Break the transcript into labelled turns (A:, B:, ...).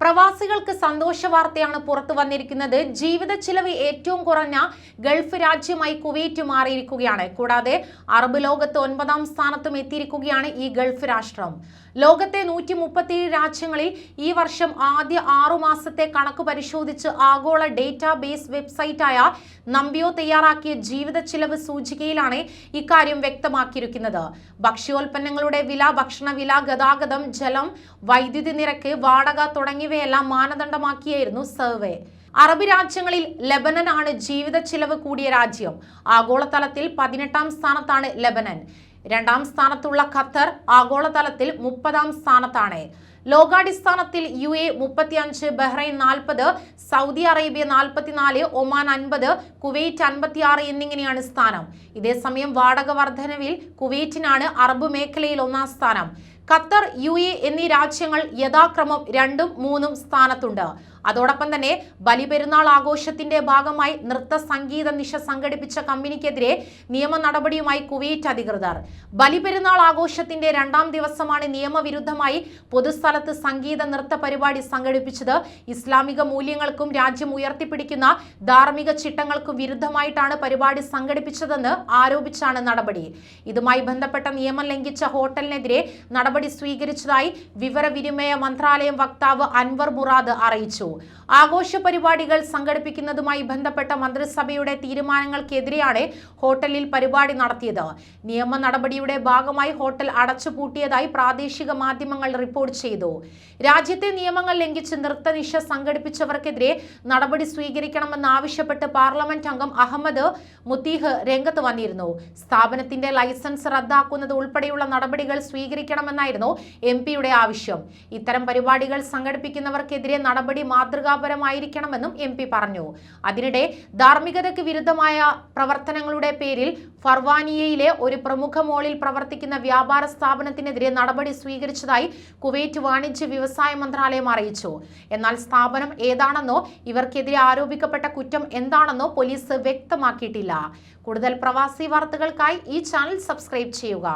A: പ്രവാസികൾക്ക് സന്തോഷ വാർത്തയാണ് പുറത്തു വന്നിരിക്കുന്നത്. ജീവിത ചിലവ് ഏറ്റവും കുറഞ്ഞ ഗൾഫ് രാജ്യമായി കുവൈറ്റ് മാറിയിരിക്കുകയാണ്. കൂടാതെ അറബ് ലോകത്ത് ഒൻപതാം സ്ഥാനത്തും എത്തിയിരിക്കുകയാണ് ഈ ഗൾഫ് രാഷ്ട്രം. ലോകത്തെ നൂറ്റി മുപ്പത്തിയേഴ് രാജ്യങ്ങളിൽ ഈ വർഷം ആദ്യ ആറു മാസത്തെ കണക്ക് പരിശോധിച്ച് ആഗോള ഡേറ്റാബേസ് വെബ്സൈറ്റായ നമ്പിയോ തയ്യാറാക്കിയ ജീവിത ചിലവ് സൂചികയിലാണ് ഇക്കാര്യം വ്യക്തമാക്കിയിരിക്കുന്നത്. ഭക്ഷ്യോൽപ്പന്നങ്ങളുടെ വില ഭക്ഷണവില ഗതാഗതം ജലം വൈദ്യുതി നിരക്ക് വാടക തുടങ്ങിയവയെല്ലാം മാനദണ്ഡമാക്കിയായിരുന്നു സർവേ. അറബ് രാജ്യങ്ങളിൽ ലെബനൻ ആണ് ജീവിത ചിലവ് കൂടിയ രാജ്യം. ആഗോളതലത്തിൽ പതിനെട്ടാം സ്ഥാനത്താണ് ലെബനൻ. രണ്ടാം സ്ഥാനത്തുള്ള ഖത്തർ ആഗോളതലത്തിൽ മുപ്പതാം സ്ഥാനത്താണ്. ലോകാടിസ്ഥാനത്തിൽ യു എ മുപ്പത്തിയഞ്ച് ബഹ്റൈൻ നാൽപ്പത് സൗദി അറേബ്യ നാൽപ്പത്തിനാല് ഒമാൻ അൻപത് കുവൈറ്റ് അൻപത്തിയാറ് എന്നിങ്ങനെയാണ് സ്ഥാനം. ഇതേസമയം വാടക വർധനവിൽ കുവൈറ്റിനാണ് അറബ് മേഖലയിൽ ഒന്നാം സ്ഥാനം. ഖത്തർ യു എന്നീ രാജ്യങ്ങൾ യഥാക്രമം രണ്ടും മൂന്നും സ്ഥാനത്തുണ്ട്. അതോടൊപ്പം തന്നെ ബലിപെരുന്നാൾ ആഘോഷത്തിന്റെ ഭാഗമായി നൃത്ത സംഗീത നിശ സംഘടിപ്പിച്ച കമ്പനിക്കെതിരെ നിയമ നടപടിയുമായി കുവൈറ്റ് അധികൃതർ. ബലിപെരുന്നാൾ ആഘോഷത്തിന്റെ രണ്ടാം ദിവസമാണ് നിയമവിരുദ്ധമായി പൊതുസ്ഥലത്ത് സംഗീത നൃത്ത പരിപാടി സംഘടിപ്പിച്ചത്. ഇസ്ലാമിക മൂല്യങ്ങൾക്കും രാജ്യം ഉയർത്തിപ്പിടിക്കുന്ന ധാർമ്മിക ചിട്ടങ്ങൾക്കും വിരുദ്ധമായിട്ടാണ് പരിപാടി സംഘടിപ്പിച്ചതെന്ന് ആരോപിച്ചാണ് നടപടി. ഇതുമായി ബന്ധപ്പെട്ട നിയമം ലംഘിച്ച ഹോട്ടലിനെതിരെ നടപടി സ്വീകരിച്ചതായി വിവരവിനിമയ മന്ത്രാലയം വക്താവ് അൻവർ മുറാദ് അറിയിച്ചു. ആഘോഷ പരിപാടികൾ സംഘടിപ്പിക്കുന്നതുമായി ബന്ധപ്പെട്ട മന്ത്രിസഭയുടെ തീരുമാനങ്ങൾക്കെതിരെയാണ് ഹോട്ടലിൽ പരിപാടി നടത്തിയത്. നിയമ നടപടിയുടെ ഭാഗമായി ഹോട്ടൽ അടച്ചുപൂട്ടിയതായി പ്രാദേശിക മാധ്യമങ്ങൾ റിപ്പോർട്ട് ചെയ്തു. രാജ്യത്തെ നിയമങ്ങൾ ലംഘിച്ച് നൃത്തനിഷ സംഘടിപ്പിച്ചവർക്കെതിരെ നടപടി സ്വീകരിക്കണമെന്ന് ആവശ്യപ്പെട്ട് പാർലമെന്റ് അംഗം അഹമ്മദ് മുത്തീഹ് രംഗത്ത് വന്നിരുന്നു. സ്ഥാപനത്തിന്റെ ലൈസൻസ് റദ്ദാക്കുന്നത് ഉൾപ്പെടെയുള്ള നടപടികൾ സ്വീകരിക്കണമെന്നായിരുന്നു എം പിയുടെ ആവശ്യം. ഇത്തരം പരിപാടികൾ സംഘടിപ്പിക്കുന്നവർക്കെതിരെ നടപടി മാതൃകാപരമായിരിക്കണമെന്നും എം പി പറഞ്ഞു. അതിനിടെ ധാർമ്മികതയ്ക്ക് വിരുദ്ധമായ പ്രവർത്തനങ്ങളുടെ പേരിൽ ഫർവാനിയയിലെ ഒരു പ്രമുഖ മോളിൽ പ്രവർത്തിക്കുന്ന വ്യാപാര സ്ഥാപനത്തിനെതിരെ നടപടി സ്വീകരിച്ചതായി കുവൈറ്റ് വാണിജ്യ വ്യവസായ മന്ത്രാലയം അറിയിച്ചു. എന്നാൽ സ്ഥാപനം ഏതാണെന്നോ ഇവർക്കെതിരെ ആരോപിക്കപ്പെട്ട കുറ്റം എന്താണെന്നോ പോലീസ് വ്യക്തമാക്കിയിട്ടില്ല. കൂടുതൽ പ്രവാസി വാർത്തകൾക്കായി ഈ ചാനൽ സബ്സ്ക്രൈബ് ചെയ്യുക.